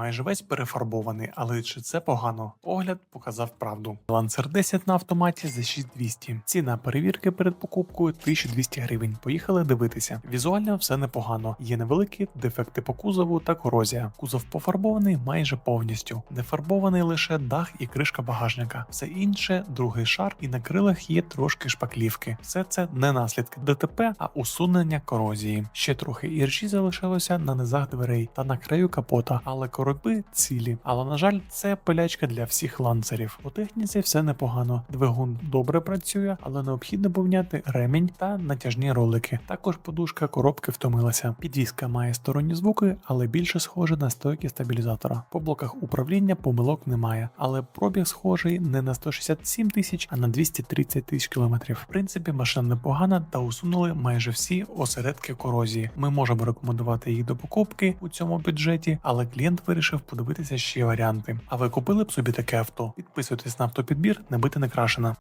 майже весь перефарбований, але чи це погано? Погляд показав правду. Лансер 10 на автоматі за 6200. Ціна перевірки перед покупкою 1200 гривень. Поїхали дивитися. Візуально все непогано. Є невеликі дефекти по кузову та корозія. Кузов пофарбований майже повністю. Не фарбований лише дах і кришка багажника. Все інше другий шар, і на крилах є трошки шпаклівки. Все це не наслідки ДТП, а усунення корозії. Ще трохи іржі залишилося на низах дверей та на краю капота, але короби цілі. Але на жаль, це пилячка для всіх ланцерів. У техніці все непогано. Двигун добре працює, але необхідно поміняти ремінь та натяжні ролики. Також подушка коробки втомилася. Підвізка має сторонні звуки, але більше схоже на стойки стабілізатора. По блоках управління помилок немає, але пробіг схожий не на 167 тисяч, а на 230 тисяч кілометрів. В принципі, машина непогана та усунули майже всі осередки корозії. Ми можемо рекомендувати їх до покупки у цьому бюджеті, але клієнт вирішив подивитися ще варіанти. А ви купили б собі таке авто? Підписуйтесь на автопідбір, не бити не крашена.